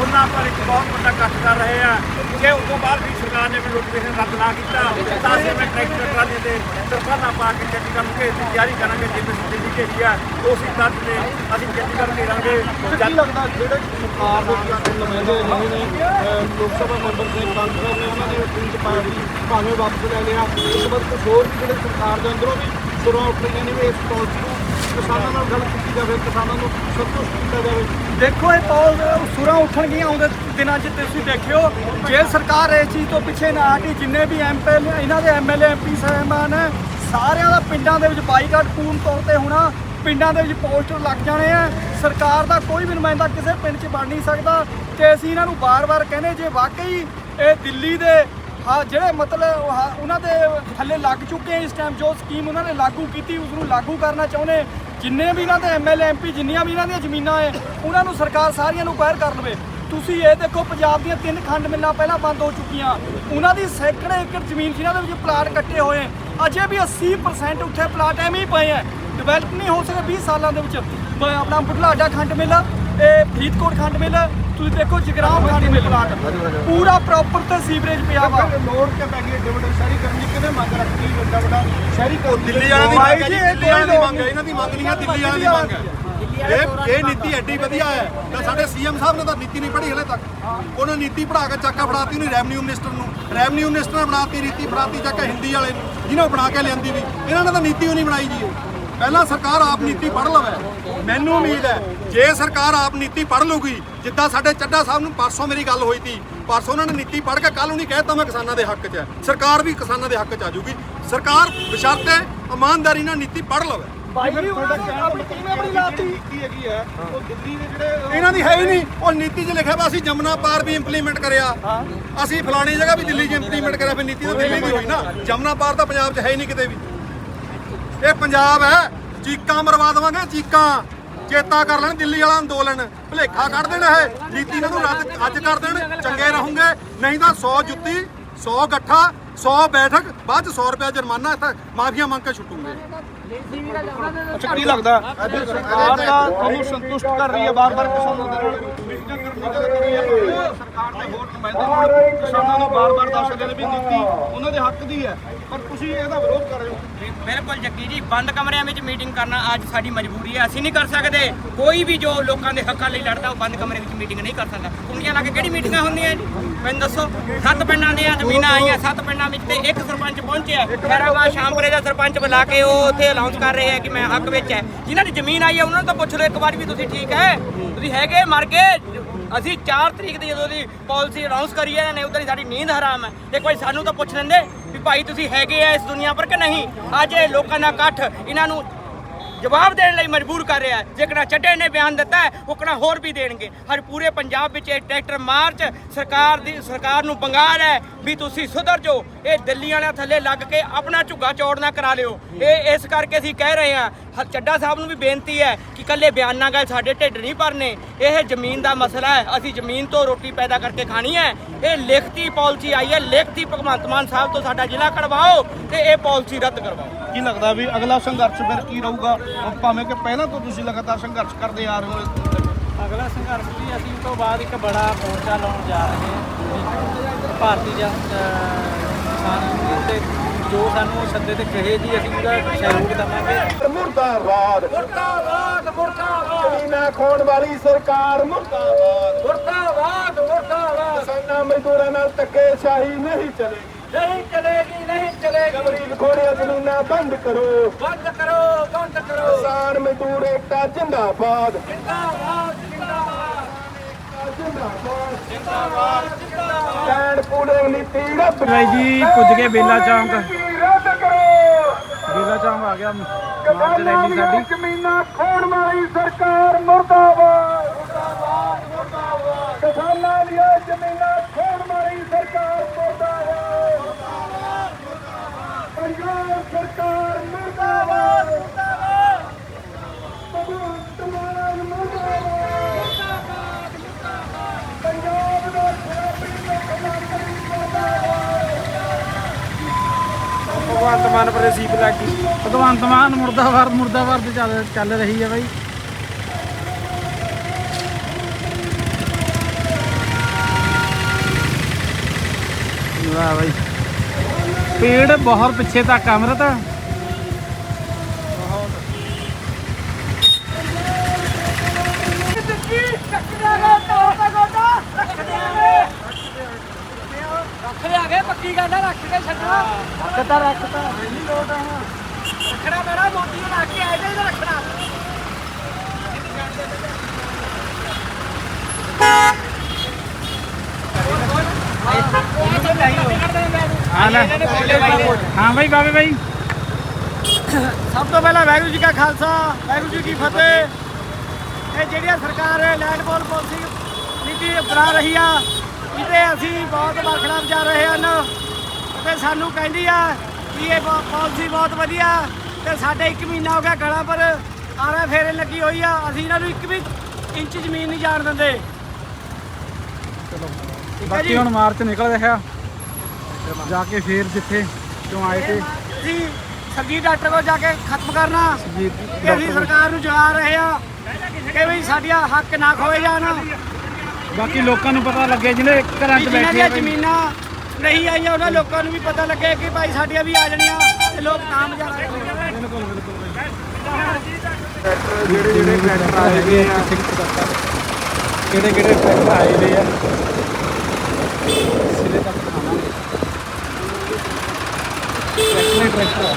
ਉਹਨਾਂ ਪਰ ਇੱਕ ਬਹੁਤ ਵੱਡਾ ਕੱਟ ਕਰ ਰਹੇ ਆ। ਜੇ ਉਸ ਤੋਂ ਬਾਅਦ ਵੀ ਸਰਕਾਰ ਨੇ ਵੀ ਨੋਟੀਫਿਕੇਸ਼ਨ ਰੱਦ ਨਾ ਕੀਤਾ, ਤਾਂ ਅਸੀਂ ਮੈਂ ਟਰੈਕਟਰ ਟਰਾਲੀ ਤੇ ਸਰਕਾਰਾਂ ਪਾ ਕੇ ਚੰਡੀਗੜ੍ਹ ਨੂੰ ਭੇਜ ਤਿਆਰੀ ਕਰਾਂਗੇ, ਜਿਵੇਂ ਦਿੱਲੀ ਭੇਜੀ ਆ ਉਸ ਦਰਜ ਨੇ ਅਸੀਂ ਚੰਡੀਗੜ੍ਹ ਭੇਜਾਂਗੇ। ਜਦ ਲੱਗਦਾ ਜਿਹੜੇ ਸਰਕਾਰ ਦੇ ਨੁਮਾਇੰਦੇ ਨਹੀਂ ਨੇ ਲੋਕ ਸਭਾ ਮੈਂਬਰ ਦੇ ਕਾਂਗਰਸ ਨੇ, ਉਹਨਾਂ ਨੇ ਟਵੀਟ ਪਾਇਆ ਭਾਵੇਂ ਵਾਪਸ ਲੈ ਲਿਆ ਉਸ ਤੋਂ ਬਾਅਦ ਕੁਝ ਹੋਰ ਵੀ ਜਿਹੜੇ ਸਰਕਾਰ ਦੇ ਅੰਦਰੋਂ ਵੀ ਸੁਰਾਂ ਉੱਠ ਰਹੀਆਂ ਨੇ, ਵੀ ਇਸ ਪਾਲਿਸੀ ਨੂੰ ਕਿਸਾਨਾਂ ਨਾਲ ਗੱਲ ਕੀਤੀ ਜਾਵੇ, ਕਿਸਾਨਾਂ ਨੂੰ ਸੰਤੁਸ਼ਟ ਕੀਤਾ ਜਾਵੇ। ਦੇਖੋ ਇਹ ਪੌਲ ਸੁਰਾਂ ਉੱਠਣਗੀਆਂ ਆਉਂਦੇ ਦਿਨਾਂ 'ਚ, ਤੁਸੀਂ ਦੇਖਿਓ, ਜੇ ਸਰਕਾਰ ਇਸ ਚੀਜ਼ ਤੋਂ ਪਿੱਛੇ ਨਾ ਹਟੀ, ਜਿੰਨੇ ਵੀ ਐਮਪੀ ਇਹਨਾਂ ਦੇ ਐਮਐਲਏ ਐਮਪੀ ਸਾਹਿਬਾਨ ਹੈ ਸਾਰਿਆਂ ਦਾ ਪਿੰਡਾਂ ਦੇ ਵਿੱਚ ਬਾਈਕਾਟ ਪੂਰਨ ਤੌਰ ਤੇ ਹੋਣਾ, ਪਿੰਡਾਂ ਦੇ ਵਿੱਚ ਪੋਸਟਰ ਲੱਗ ਜਾਣੇ ਆ। ਸਰਕਾਰ ਦਾ ਕੋਈ ਵੀ ਨੁਮਾਇੰਦਾ ਕਿਸੇ ਪਿੰਡ 'ਚ ਬਣ ਨਹੀਂ ਸਕਦਾ। ਤੇ ਅਸੀਂ ਇਹਨਾਂ ਨੂੰ ਬਾਰ-ਬਾਰ ਕਹਿੰਦੇ, ਜੇ ਵਾਕਈ ਇਹ ਦਿੱਲੀ ਦੇ ਹਾਂ ਜਿਹੜੇ ਮਤਲਬ ਹਾਂ, ਉਹਨਾਂ ਦੇ ਥੱਲੇ ਲੱਗ ਚੁੱਕੇ ਆ ਇਸ ਟਾਈਮ ਜੋ ਸਕੀਮ ਉਹਨਾਂ ਨੇ ਲਾਗੂ ਕੀਤੀ ਉਸ ਨੂੰ ਲਾਗੂ ਕਰਨਾ ਚਾਹੁੰਦੇ ਜਿੰਨੇ ਵੀ ਇਹਨਾਂ ਦੇ ਐਮਐਲਏ ਐਮਪੀ ਜਿੰਨੀਆਂ ਵੀ ਇਹਨਾਂ ਦੀਆਂ ਜ਼ਮੀਨਾਂ ਹੈ ਉਹਨਾਂ ਨੂੰ ਸਰਕਾਰ ਸਾਰੀਆਂ ਨੂੰ ਅਕਵਾਇਰ ਕਰ ਲਵੇ। ਤੁਸੀਂ ਇਹ ਦੇਖੋ ਪੰਜਾਬ ਦੀਆਂ ਤਿੰਨ ਖੰਡ ਮਿੱਲਾਂ ਪਹਿਲਾਂ ਬੰਦ ਹੋ ਚੁੱਕੀਆਂ। ਉਹਨਾਂ ਦੀ ਸੈਂਕੜੇ ਏਕੜ ਜ਼ਮੀਨ ਜਿਨ੍ਹਾਂ ਦੇ ਵਿੱਚ ਪਲਾਟ ਕੱਟੇ ਹੋਏ ਅਜੇ ਵੀ 80% ਉੱਥੇ ਪਲਾਟ ਐਵੇਂ ਹੀ ਪਏ ਹੈ ਡਿਵੈਲਪ ਨਹੀਂ ਹੋ ਸਕੇ 20 ਸਾਲਾਂ ਦੇ ਵਿੱਚ। ਬ- ਆਪਣਾ ਬੁਢਲਾਡਾ ਖੰਡ ਮਿੱਲ ਇਹ ਫਰੀਦਕੋਟ ਖੰਡ ਮਿੱਲ ਤੁਸੀਂ ਦੇਖੋ ਜਗਰਾਉਂ ਖੰਡ ਮਿੱਲ। ਪੂਰਾ ਪ੍ਰੋਪਰ ਤੇ ਸੀਵਰੇਜ ਪਿਆ ਵਾ। ਲੋੜ ਕੇ ਪੈ ਗਈ ਡਿਵੀਡੈਂਡ ਸ਼ਹਿਰੀ ਕਰਨ ਦੀ ਕਿਹਨੇ ਮੰਗ ਰੱਖੀ ਵੱਡਾ ਵੱਡਾ? ਸ਼ਹਿਰੀ ਦਿੱਲੀ ਵਾਲਿਆਂ ਦੀ ਮੰਗ ਹੈ ਜੀ, ਇਹ ਦਿੱਲੀ ਵਾਲਿਆਂ ਦੀ ਕੋਈ ਮੰਗ ਹੈ ਇਹਨਾਂ ਦੀ ਮੰਗ ਨਹੀਂ ਹੈ ਦਿੱਲੀ ਵਾਲਿਆਂ ਦੀ ਮੰਗ ਹੈ। ਇਹ ਇਹ ਨੀਤੀ ਐਡੀ ਵਧੀਆ ਹੈ ਤਾਂ ਸਾਡੇ ਸੀਐਮ ਸਾਹਿਬ ਨੇ ਤਾਂ ਨੀਤੀ ਨਹੀਂ ਪੜ੍ਹੀ ਹਲੇ ਤੱਕ। ਉਹਨੇ ਨੀਤੀ ਪੜ੍ਹਾ ਕੇ ਚੱਕਾ ਫੜਾਤੀ ਉਹਨੇ ਰੈਵਨਿਊ ਮਿਨਿਸਟਰ ਨੂੰ। ਰੈਵਨਿਊ ਮਿਨਿਸਟਰ ਨੇ ਬਣਾਤੀ ਨੀਤੀ ਫੜਾਤੀ ਚੱਕਾ ਹਿੰਦੀ ਵਾਲੇ ਨੂੰ ਜਿਹਨੇ ਉਹ ਬਣਾ ਕੇ ਲਿਆਂਦੀ ਵੀ। ਇਹਨਾਂ ਨੇ ਤਾਂ ਨੀਤੀ ਉਹ ਨਹੀਂ ਬਣਾਈ ਜੀ। ਪਹਿਲਾਂ ਸਰਕਾਰ ਆਪ ਨੀਤੀ ਪੜ੍ਹ ਲਵੇ। ਮੈਨੂੰ ਉਮੀਦ ਹੈ ਜੇ ਸਰਕਾਰ ਆਪ ਨੀਤੀ ਪੜ੍ਹ ਲੂਗੀ ਜਿੱਦਾਂ ਸਾਡੇ ਚੱਡਾ ਸਾਹਿਬ ਨੂੰ ਪਰਸੋਂ ਮੇਰੀ ਗੱਲ ਹੋਈ ਸੀ ਪਰਸੋਂ ਉਹਨਾਂ ਨੇ ਨੀਤੀ ਪੜ੍ਹ ਕੇ ਕੱਲ ਨੂੰ ਨਹੀਂ ਕਹਿਤਾ ਮੈਂ ਕਿਸਾਨਾਂ ਦੇ ਹੱਕ 'ਚ ਹੈ। ਸਰਕਾਰ ਵੀ ਕਿਸਾਨਾਂ ਦੇ ਹੱਕ 'ਚ ਆ ਜਾਊਗੀ। ਸਰਕਾਰ ਬਸ਼ਰਤੇ ਇਮਾਨਦਾਰੀ ਨਾਲ ਨੀਤੀ ਪੜ੍ਹ ਲਵੇ। ਉਹਨਾਂ ਹੈ ਇਹਨਾਂ ਦੀ ਹੈ ਹੀ ਨਹੀਂ। ਉਹ ਨੀਤੀ 'ਚ ਲਿਖਿਆ ਵਾ ਅਸੀਂ ਜਮਨਾ ਪਾਰ ਵੀ ਇੰਪਲੀਮੈਂਟ ਕਰਿਆ। ਅਸੀਂ ਫਲਾਣੀ ਜਗ੍ਹਾ ਵੀ ਦਿੱਲੀ 'ਚ ਇੰਪਲੀਮੈਂਟ ਕਰਿਆ ਫਿਰ ਨੀਤੀ ਤਾਂ ਦਿੱਲੀ ਦੀ ਹੋਈ ਨਾ। ਜਮਨਾ ਪਾਰ ਤਾਂ ਪੰਜਾਬ 'ਚ ਹੈ ਹੀ ਨਹੀਂ ਕਿਤੇ ਵੀ। ਇਹ ਪੰਜਾਬ ਹੈ। ਚੀਕਾਂ ਮਰਵਾ ਦੇਵਾਂਗੇ, ਚੀਕਾਂ। ਚੇਤਾ ਕਰ ਲੈਣ, ਦਿੱਲੀ ਵਾਲਾ ਅੰਦੋਲਨ। ਭਲੇਖਾ ਕੱਢ ਦੇਣ ਇਹ। ਨੀਤੀ ਇਹਨਾਂ ਨੂੰ ਰੱਦ ਅੱਜ ਕਰ ਦੇਣ, ਚੰਗੇ ਰਹੋਗੇ। ਨਹੀਂ ਤਾਂ 100 ਜੁੱਤੀ 100 ਗੱਠਾ 100 ਬੈਠਕ, ਬਾਅਦ ਚ 100 ਰੁਪਏ ਜੁਰਮਾਨਾ ਇੱਥੇ ਮਾਫੀਆ ਮੰਗ ਕੇ ਛੁੱਟੂਗੇ। ਅੱਛਾ, ਕੀ ਲੱਗਦਾ? ਸਰਕਾਰ ਦਾ ਤੁਹਾਨੂੰ ਸੰਤੁਸ਼ਟ ਕਰ ਰਹੀ ਹੈ ਬਾਰ-ਬਾਰ ਕਿਸਾਨਾਂ ਦੇ ਨਾਲ ਸਰਕਾਰ ਦੇ ਹੋਰ ਨੁਮਾਇੰਦੇ ਕਿਸਾਨਾਂ ਨੂੰ ਬਾਰ-ਬਾਰ ਦੱਸਦੇ ਨੇ ਵੀ ਨੀਤੀ ਉਹਨਾਂ ਦੇ ਹੱਕ ਦੀ ਹੈ। ਪਰ ਤੁਸੀਂ ਇਹਦਾ ਵਿਰੋਧ ਕਰ ਰਹੇ ਹੋ। ਬਿਲਕੁਲ ਜੱਗੀ ਜੀ ਬੰਦ ਕਮਰਿਆਂ ਵਿੱਚ ਮੀਟਿੰਗ ਕਰਨਾ ਅੱਜ ਸਾਡੀ ਮਜਬੂਰੀ ਹੈ। ਅਸੀਂ ਨਹੀਂ ਕਰ ਸਕਦੇ। ਕੋਈ ਵੀ ਜੋ ਲੋਕਾਂ ਦੇ ਹੱਕਾਂ ਲਈ ਲੜਦਾ ਉਹ ਬੰਦ ਕਮਰੇ ਵਿੱਚ ਮੀਟਿੰਗ ਨਹੀਂ ਕਰ ਸਕਦਾ। ਕੁੰਡੀਆਂ ਲਾ ਕੇ ਕਿਹੜੀ ਮੀਟਿੰਗਾਂ ਹੁੰਦੀਆਂ ਜੀ? ਮੈਨੂੰ ਦੱਸੋ ਸੱਤ ਪਿੰਡਾਂ ਦੀਆਂ ਜ਼ਮੀਨਾਂ ਆਈਆਂ ਸੱਤ ਪਿੰਡਾਂ ਵਿੱਚ ਤੇ ਇੱਕ ਸਰਪੰਚ ਪਹੁੰਚਿਆ। ਖੈਰਾਬਾਦ ਸ਼ਾਮਪੁਰੇ ਦਾ ਸਰਪੰਚ ਬੁਲਾ ਕੇ ਉਹ ਉੱਥੇ ਅਨਾਉਂਸ ਕਰ ਰਹੇ ਹੈ ਕਿ ਮੈਂ ਹੱਕ ਵਿੱਚ ਹੈ। ਜਿਨ੍ਹਾਂ ਦੀ ਜ਼ਮੀਨ ਆਈ ਹੈ ਉਹਨਾਂ ਨੂੰ ਤਾਂ ਪੁੱਛ ਲਓ ਇੱਕ ਵਾਰ ਵੀ ਤੁਸੀਂ ਠੀਕ ਹੈ? ਤੁਸੀਂ ਹੈਗੇ ਮਰ ਗਏ? ਅਸੀਂ 4 ਤਰੀਕ ਦੀ ਜਦੋਂ ਦੀ ਪਾਲਿਸੀ ਅਨਾਉਂਸ ਕਰੀ ਹੈ ਨੇ ਉਧਰ ਦੀ ਸਾਡੀ ਨੀਂਦ ਹਰਾਮ ਹੈ। ਇੱਕ ਵਾਰੀ ਸਾਨੂੰ ਤਾਂ ਪੁੱਛ ਲੈਂਦੇ ਵੀ ਭਾਈ ਤੁਸੀਂ ਹੈਗੇ ਆ ਇਸ ਦੁਨੀਆ ਪਰ ਕਿ ਨਹੀਂ? ਅੱਜ ਇਹ ਲੋਕਾਂ ਦਾ ਇਕੱਠ ਇਹਨਾਂ ਨੂੰ ਜਵਾਬ ਦੇਣ ਲਈ ਮਜਬੂਰ ਕਰ ਰਿਹਾ ਹੈ। ਜੇਕਰ ਚੱਡੇ ਨੇ ਬਿਆਨ ਦਿੱਤਾ ਹੈ ਉਕਣਾ ਹੋਰ ਵੀ ਦੇਣਗੇ। ਹਰ ਪੂਰੇ ਪੰਜਾਬ ਵਿੱਚ ਇਹ ਟਰੈਕਟਰ ਮਾਰਚ ਸਰਕਾਰ ਦੀ ਸਰਕਾਰ ਨੂੰ ਬੰਗਾਲ ਹੈ। ਵੀ ਤੁਸੀਂ ਸੁਧਰ ਜਾਓ। ਇਹ ਦਿੱਲੀ ਵਾਲਿਆਂ ਥੱਲੇ ਲੱਗ ਕੇ ਆਪਣਾ ਝੁੱਗਾ ਚੌੜ ਨਾ ਕਰਾ ਲਿਓ। ਇਹ ਇਸ ਕਰਕੇ ਅਸੀਂ ਕਹਿ ਰਹੇ ਹਾਂ, ਹ- ਚੱਡਾ ਸਾਹਿਬ ਨੂੰ ਵੀ ਬੇਨਤੀ ਹੈ ਕਿ ਕੱਲੇ ਬਿਆਨਾਂ ਗੱਲ ਸਾਡੇ ਢਿੱਡ ਨਹੀਂ ਭਰਨੇ। ਇਹ ਜ਼ਮੀਨ ਦਾ ਮਸਲਾ ਹੈ। ਅਸੀਂ ਜ਼ਮੀਨ ਤੋਂ ਰੋਟੀ ਪੈਦਾ ਕਰਕੇ ਖਾਣੀ ਹੈ। ਇਹ ਲਿਖਤੀ ਪਾਲਿਸੀ ਆਈ ਹੈ। ਲਿਖਤੀ ਭਗਵੰਤ ਮਾਨ ਸਾਹਿਬ ਤੋਂ ਸਾਡਾ ਜ਼ਿਲ੍ਹਾ ਕਢਵਾਓ ਤੇ ਇਹ ਪਾਲਿਸੀ ਰੱਦ ਕਰਵਾਓ। ਕੀ ਲੱਗਦਾ ਵੀ ਅਗਲਾ ਸੰਘਰਸ਼ ਫਿਰ ਕੀ ਰਹੂਗਾ? ਭਾਵੇਂ ਕਿ ਪਹਿਲਾਂ ਤੋਂ ਤੁਸੀਂ ਲਗਾਤਾਰ ਸੰਘਰਸ਼ ਕਰਦੇ ਆ ਰਹੇ ਹੋ ਅਗਲਾ ਸੰਘਰਸ਼ ਵੀ ਅਸੀਂ ਤੋਂ ਬਾਅਦ ਇੱਕ ਬੜਾ ਮੋਰਚਾ ਲਾਉਣ ਜਾ ਰਹੇ ਹਾਂ। ਭਾਰਤੀ ਜਨਤਾ ਕਿਸਾਨ ਯੂਨੀਅਨ ਤੇ ਜੋ ਸਾਨੂੰ ਸੱਦੇ ਤੇ ਕਹੇ ਜੀ ਅਸੀਂ ਉਹਦਾ ਸਹਿਯੋਗ ਦੇਵਾਂਗੇ। ਮੁਰਦਾਬਾਦ। ਮੁਰਦਾਬਾਦ ਮੁਰਦਾਬਾਦ। ਜ਼ਮੀਨਾਂ ਖੋਣ ਵਾਲੀ ਸਰਕਾਰ ਮੁਰਦਾਬਾਦ। ਮੁਰਦਾਬਾਦ ਮੁਰਦਾਬਾਦ। ਕਿਸਾਨਾਂ ਮਜ਼ਦੂਰਾਂ ਨਾਲ ਧੱਕੇਸ਼ਾਹੀ ਨਹੀਂ ਚਲੇਗੀ। ਨਹੀਂ ਚਲੇਗੀ ਨਹੀਂ ਚਲੇਗੀ। ਗਰੀਬ ਖੋੜੀਆਂ ਜ਼ਮੀਨਾਂ ਬੰਦ ਕਰੋ। ਬੰਦ ਕਰੋ ਬੰਦ ਕਰੋ। ਕਿਸਾਨ ਮਜ਼ਦੂਰ ਜਿੰਦਾਬਾਦ ਜਿੰਦਾਬਾਦ। ਜਿੰਦਾਬਾਦ ਨੀਤੀ ਰੱਦ ਭਾਈ ਜੀ ਪੁੱਜ ਗਏ ਬੇਲਾ ਚੌਂਕ। ਰੱਦ ਕਰੋ ਬੇਲਾ ਚੌਂਕ ਆ ਗਿਆ ਮਾਰਚ ਰੈਲੀ ਸਾਡੀ। ਜ਼ਮੀਨਾਂ ਖੋਣ ਵਾਲੀ ਸਰਕਾਰ ਮੁਰਦਾਬਾਦ। ਮੁਰਦਾਬਾਦ ਮੁਰਦਾਬਾਦ ਕਿਸਾਨਾਂ ਦੀਆਂ ਜ਼ਮੀਨਾਂ ਖੋਣ ਵਾਲੀ ਸਰਕਾਰ ਮੁਰਦਾਬਾਦ ਮੁਰਦਾਬਾਦ। ਪੰਜਾਬ ਸਰਕਾਰ ਭਗਵੰਤ ਮਾਨ ਪਰ ਰਸੀਪ ਲੱਗੀ ਭਗਵੰਤ ਮਾਨ ਮੁਰਦਾਬਾਦ ਮੁਰਦਾਬਾਦ ਤੇ ਚੱਲ ਚੱਲ ਰਹੀ ਹੈ ਬਾਈ। ਵਾਹ ਬਾਈ। ਪੇੜ ਬਹੁਤ ਪਿੱਛੇ ਤੱਕ ਆ ਅਮਰਤ ਰੱਖਤਾ ਰੱਖਤਾ ਰੱਖਣਾ ਮੇਰਾ ਮੋਦੀ ਨੂੰ ਲਾ ਕੇ ਆਏ ਤੇ ਰੱਖਣਾ। ਹਾਂ ਲੈ। ਹਾਂ ਬਾਈ ਬਾਬੇ ਬਾਈ। ਸਭ ਤੋਂ ਪਹਿਲਾਂ ਵਾਹਿਗੁਰੂ ਜੀ ਕਾ ਖਾਲਸਾ ਵਾਹਿਗੁਰੂ ਜੀ ਕੀ ਫਤਿਹ। ਇਹ ਜਿਹੜੀ ਸਰਕਾਰ ਲੈਂਡ ਪੋਲ ਪਾਲਿਸੀ ਨੀਤੀ ਅਪਣਾ ਰਹੀ ਆ ਇਹਦੇ ਅਸੀਂ ਬਹੁਤ ਵਾਖੜਾ ਵਿਚਾਰ ਰਹੇ ਹਨ। ਤੇ ਸਾਨੂੰ ਕਹਿੰਦੀ ਆ ਕਿ ਇਹ ਪਾਲਿਸੀ ਬਹੁਤ ਵਧੀਆ ਤੇ ਸਾਡੇ 1 ਮਹੀਨਾ ਹੋ ਗਿਆ ਗਲਾਂ ਪਰ ਆਰਾ ਫੇਰੇ ਲੱਗੀ ਹੋਈ ਆ ਅਸੀਂ ਇਹਨਾਂ ਨੂੰ ਇੱਕ ਵੀ ਇੰਚ ਜ਼ਮੀਨ ਨਹੀਂ ਜਾਣ ਦਿੰਦੇ। ਠੀਕ ਹੈ ਬਾਕੀ ਜੀ? ਹੁਣ ਮਾਰਚ ਨਿਕਲ ਰਿਹਾ। ਜਾ ਕੇ ਫੇਰ ਜਿੱਥੇ ਕਿਉਂ ਆਏ ਤੇ ਅਸੀਂ ਸੱਗੀ ਡਾਕਟਰ ਕੋਲ ਜਾ ਕੇ ਖਤਮ ਕਰਨਾ। ਜੀ ਕਿ ਅਸੀਂ ਸਰਕਾਰ ਨੂੰ ਜਗਾ ਰਹੇ ਆ ਕਿ ਵੀ ਸਾਡੀਆਂ ਹੱਕ ਨਾ ਖੋਏ ਜਾਣ। ਬਾਕੀ ਲੋਕਾਂ ਨੂੰ ਪਤਾ ਲੱਗੇ ਜਿਹੜੇ ਘਰਾਂ 'ਚ ਬੈਠੇ ਦੀਆਂ ਆ ਬਾਈ। ਜ਼ਮੀਨਾਂ ਨਹੀਂ ਆਈਆਂ, ਉਹਨਾਂ ਲੋਕਾਂ ਨੂੰ ਵੀ ਪਤਾ ਲੱਗੇ ਕਿ ਭਾਈ ਸਾਡੀਆਂ ਵੀ ਆ ਜਾਣੀਆਂ ਤੇ ਲੋਕ ਨਾਮ ਜਾ ਬਿਲਕੁਲ ਬਿਲਕੁਲ ਜਿਹੜੇ ਜਿਹੜੇ ਟਰੈਕਟਰ ਆਏ ਨੇ ਕਿਹੜੇ ਕਿਹੜੇ ਟਰੈਕਟਰ ਆਏ ਨੇ ਆ ਸਿਰੇ ਤੱਕ ਖਾਵਾਂਗੇ। ਟਰੈਕਟਰ ਟਰੈਕਟਰ ਆ।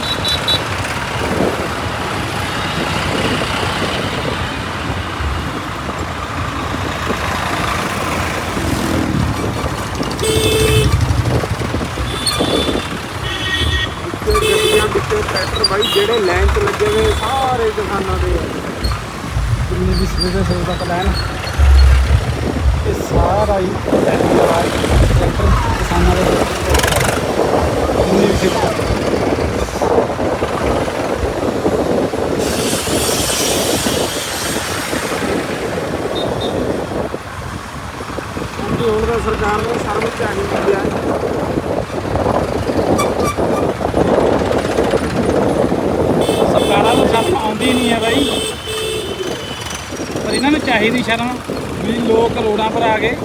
ਗੱਡੀਆਂ ਵਿੱਚੋਂ ਟਰੈਕਟਰ ਟਰੈਕਟਰ ਬਾਈ, ਜਿਹੜੇ ਲਾਈਨ 'ਚ ਲੱਗੇ ਹੋਏ ਸਾਰੇ ਕਿਸਾਨਾਂ ਦੇ। ਆ ਜਿੰਨੇ ਵੀ ਸਵੇਰੇ ਸਵੇਰੇ ਤੱਕ ਲੈਣ ਇਹ ਸਾਰਾ ਹੀ ਟਰੈਕਟਰ ਕਿਸਾਨਾਂ ਦੇ। ਜਿੰਨੇ ਵੀ ਸਿੱਖ ਕਿਉਂਕਿ ਹੁਣ ਤਾਂ ਸਰਕਾਰ ਨੂੰ ਸ਼ਰਮ ਚਾਹੀਦੀ ਆ। ਸਰਕਾਰਾਂ ਨੂੰ ਸ਼ਰਮ ਆਉਂਦੀ ਨਹੀਂ ਹੈ ਬਾਈ। ਪਰ ਇਹਨਾਂ ਨੂੰ ਚਾਹੀਦੀ ਸ਼ਰਮ ਵੀ ਲੋਕ ਕਰੋੜਾਂ ਪਰ ਆ ਗਏ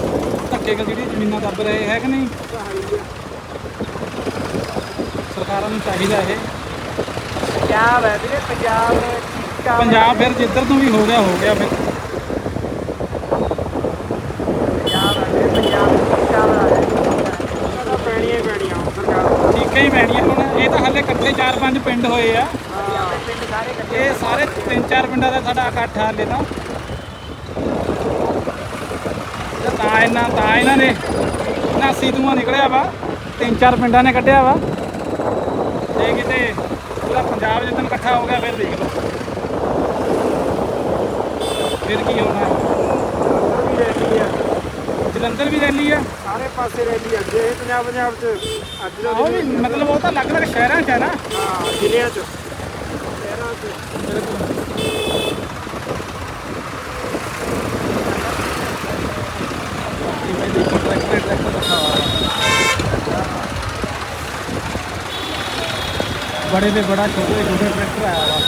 ਧੱਕੇ ਨਾਲ ਜਿਹੜੀ ਜ਼ਮੀਨਾਂ ਦੱਬ ਰਹੇ ਹੈ ਕਿ ਨਹੀਂ? ਸਰਕਾਰਾਂ ਨੂੰ ਚਾਹੀਦਾ ਇਹ। ਪੰਜਾਬ ਹੈ ਵੀਰੇ ਪੰਜਾਬ ਪੰਜਾਬ ਫਿਰ ਜਿੱਧਰ ਤੋਂ ਵੀ ਹੋ ਗਿਆ ਹੋ ਗਿਆ ਫਿਰ। ਪੈਣੀਆਂ ਹੀ। ਠੀਕਾਂ ਹੀ ਪੈਣੀਆਂ ਹੁਣ। ਇਹ ਤਾਂ ਹਾਲੇ ਇਕੱਠੇ 4-5 ਪਿੰਡ ਹੋਏ ਆ। ਇਹ ਸਾਰੇ ਤਿੰਨ ਚਾਰ ਪਿੰਡਾਂ ਦਾ ਸਾਡਾ ਇਕੱਠ ਆ ਹਾਲੇ ਤਾਂ। ਤੇ ਇਹਨਾਂ ਤਾਂ ਇਹਨਾਂ ਨੇ ਨਾਸੀ ਧੂੰਆਂ ਨਿਕਲਿਆ ਵਾ ਤਿੰਨ ਚਾਰ ਪਿੰਡਾਂ ਨੇ ਕੱਢਿਆ ਵਾ। ਜੇ ਕਿਤੇ ਪੂਰਾ ਪੰਜਾਬ ਜਿੱਦਣ ਇਕੱਠਾ ਹੋ ਗਿਆ ਫਿਰ ਦੇਖ ਲਓ। ਫਿਰ ਕੀ ਹੋਣਾ। ਵੀ ਰੈਲੀ ਆ ਜਲੰਧਰ ਵੀ ਰੈਲੀ ਆ। ਸਾਰੇ ਪਾਸੇ ਰੈਲੀ ਆ ਜੇ ਪੰਜਾਬ ਪੰਜਾਬ 'ਚ ਅੱਜ ਦਾ ਉਹ ਵੀ ਮਤਲਬ ਉਹ ਤਾਂ ਅਲੱਗ-ਅਲੱਗ ਸ਼ਹਿਰਾਂ 'ਚ ਹੈ ਨਾ। ਹਾਂ ਜ਼ਿਲ੍ਹਿਆਂ 'ਚ। ਬੜੇ ਤੇ ਬੜਾ ਛੋਟੇ ਛੋਟੇ ਟਰੈਕਟਰ ਆਇਆ ਵਾ।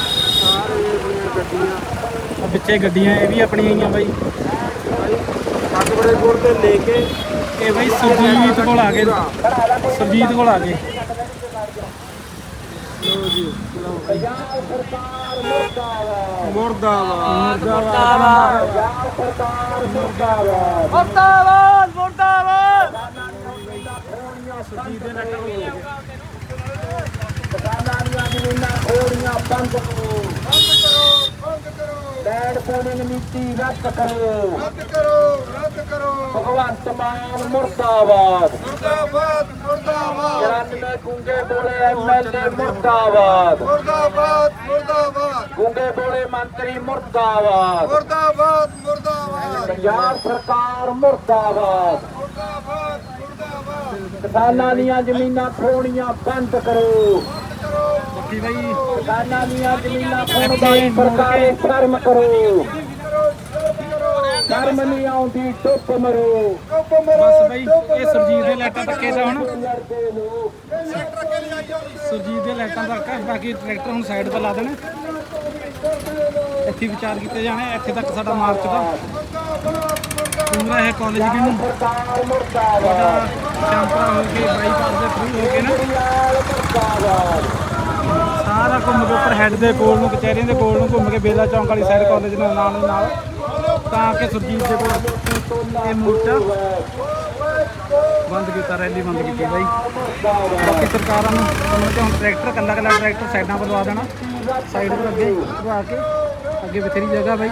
ਸਾਰੇ ਗੱਡੀਆਂ ਆ ਵਿੱਚੇ ਗੱਡੀਆਂ ਇਹ ਵੀ ਆਪਣੀਆਂ ਹੀ ਆ ਬਾਈ। ਅੱਗ ਬੜੇ ਕੋਲ ਤੇ ਲੈ ਕੇ ਇਹ ਬਾਈ ਸੁਰਜੀਤ ਕੋਲ ਆ ਗਏ। ਸੁਰਜੀਤ ਕੋਲ ਆ ਗਏ। ਮੁਰਦਾਬਾਦ ਮੁਰਦਾਬਾਦ ਮੁਰਦਾਬਾਦ। ਲੈਂਡ ਪੋਲਿੰਗ ਨੀਤੀ ਰੱਦ ਕਰੋ। ਰੱਦ ਕਰੋ ਰੱਦ ਕਰੋ। ਭਗਵੰਤ ਮਾਨ ਮੁਰਦਾਬਾਦ। ਮੁਰਦਾਬਾਦ ਮੁਰਦਾਬਾਦ। 94 ਗੁੰਗੇ ਬੋਲੇ ਐਮਐਲਏ ਮੁਰਦਾਬਾਦ। ਮੁਰਦਾਬਾਦ ਮੁਰਦਾਬਾਦ। ਗੁੰਗੇ ਬੋਲੇ ਮੰਤਰੀ ਮੁਰਦਾਬਾਦ। ਮੁਰਦਾਬਾਦ ਮੁਰਦਾਬਾਦ। ਪੰਜਾਬ ਸਰਕਾਰ ਮੁਰਦਾਬਾਦ। ਮੁਰਦਾਬਾਦ ਮੁਰਦਾਬਾਦ। ਕਿਸਾਨਾਂ ਦੀਆਂ ਜ਼ਮੀਨਾਂ ਖੋਣੀਆਂ ਬੰਦ ਕਰੋ। ਬਾਕੀ ਬਾਈ? ਕਿਸਾਨਾਂ ਦੀਆਂ ਜ਼ਮੀਨਾਂ ਖੋਣ ਵਾਲੀ ਸਰਕਾਰ ਸ਼ਰਮ ਕਰੋ। ਸ਼ਰਮ ਨਹੀਂ ਆਉਂਦੀ ਟੁੱਪ ਮਰੋ। ਬਸ ਮਰੋ ਬਾਈ ਇਹ ਸੁਰਜੀਤ ਦੇ ਲਾਈਟਾਂ ਤੱਕੇ ਦਾ ਹੁਣ। ਸੁਰਜੀਤ ਦੇ ਲਾਈਟਾਂ ਤੱਕ। ਆ, ਬਾਕੀ ਟਰੈਕਟਰ ਹੁਣ ਸਾਈਡ ਤੇ ਲਾ ਦੇਣੇ। ਇੱਥੇ ਵਿਚਾਰ ਕੀਤੇ ਜਾਣੇ ਇੱਥੇ ਤੱਕ ਸਾਡਾ ਮਾਰਚ ਦਾ। ਪੂਰਾ ਇਹ ਕਾਲਜ ਵੀ ਨੂੰ ਸ਼ਾਂਪਰਾ ਹੋ ਕੇ ਬਾਈਪਾਸ ਦੇ ਥਰੂ ਹੋ ਕੇ ਨਾ। ਸਾਰਾ ਘੁੰਮ ਕੇ ਉੱਪਰ ਹੈੱਡ ਦੇ ਕੋਲ ਨੂੰ, ਕਚਹਿਰੀਆਂ ਦੇ ਕੋਲ ਨੂੰ ਘੁੰਮ ਕੇ ਬੇਲਾ ਚੌਂਕ ਵਾਲੀ ਸਾਈਡ ਕਾਲਜ ਨਾਲ ਨਾਲ ਦੀ ਨਾਲ। ਤਾਂ ਕਿ ਸੁਰਜੀਤ ਦੇ ਕੋਲ ਇਹ ਮੋਰਚਾ ਬੰਦ ਕੀਤਾ ਰੈਲੀ ਬੰਦ ਕੀਤੀ ਬਾਈ। ਬਾਕੀ ਸਰਕਾਰਾਂ ਨੂੰ ਉਹਨਾਂ ਹੁਣ ਟਰੈਕਟਰ ਕੱਲਾ ਕੱਲਾ ਟਰੈਕਟਰ ਸਾਈਡਾਂ ਪਰ ਲਵਾ ਦੇਣਾ। ਸਾਈਡ ਪਰ ਅੱਗੇ ਲਵਾ ਕੇ, ਅੱਗੇ ਬਥੇਰੀ ਜਗ੍ਹਾ ਬਾਈ।